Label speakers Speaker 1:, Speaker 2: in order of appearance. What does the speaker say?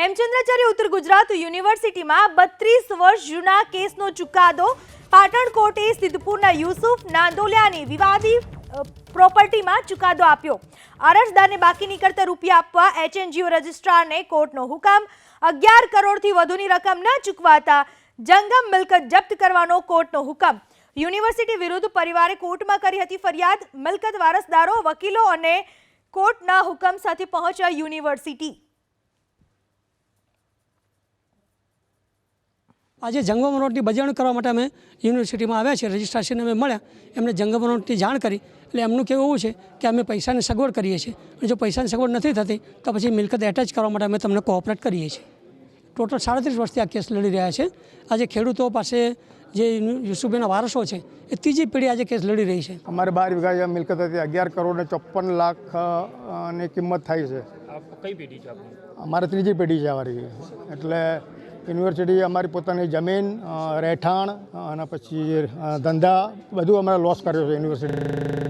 Speaker 1: હેમચંદ્રાચાર્ય ઉત્તર ગુજરાત યુનિવર્સિટીમાં બત્રીસ વર્ષ જૂના કેસનો ચુકાદો પાટણ કોર્ટે સિદ્ધપુરના યુસુફ નાંદોલિયાની વિવાદી પ્રોપર્ટીમાં ચુકાદો આપ્યો. અરજદારને બાકી નીકળતા રૂપિયા આપવા એચએનજીઓ રજિસ્ટ્રારને કોર્ટનો હુકમ. અગિયાર કરોડથી વધુની રકમ ન ચૂકવાતા જંગમ મિલકત જપ્ત કરવાનો કોર્ટનો હુકમ. યુનિવર્સિટી વિરુદ્ધ પરિવારે કોર્ટમાં કરી હતી ફરિયાદ. મિલકત વારસદારો, વકીલો અને કોર્ટના હુકમ સાથે પહોંચ્યા યુનિવર્સિટી.
Speaker 2: આજે જંગમ રોડની બજાવણી કરવા માટે અમે યુનિવર્સિટીમાં આવ્યા છે રજિસ્ટ્રેશન અમે મળ્યા. એમને જંગમ રોડની જાણ કરી. એટલે એમનું કહેવું એવું છે કે અમે પૈસાની સગવડ કરીએ છીએ. અને જો પૈસાની સગવડ નથી થતી તો પછી મિલકત એટેચ કરવા માટે અમે તમને કોઓપરેટ કરીએ છીએ. ટોટલ સાડત્રીસ વર્ષથી આ કેસ લડી રહ્યા છે. આજે ખેડૂતો પાસે જે યુસુફભાઈના વારસો છે એ ત્રીજી પેઢી આજે કેસ લડી રહી છે.
Speaker 3: અમારે બાર વીઘા મિલકત હતી. અગિયાર કરોડ ને ચોપન લાખની કિંમત થાય છે.
Speaker 4: કઈ પેઢી છે
Speaker 3: અમારે ત્રીજી પેઢી છે અમારી. એટલે યુનિવર્સિટી અમારી પોતાની જમીન રહેઠાણ અને પછી ધંધા બધું અમારે લોસ કર્યો છે યુનિવર્સિટી.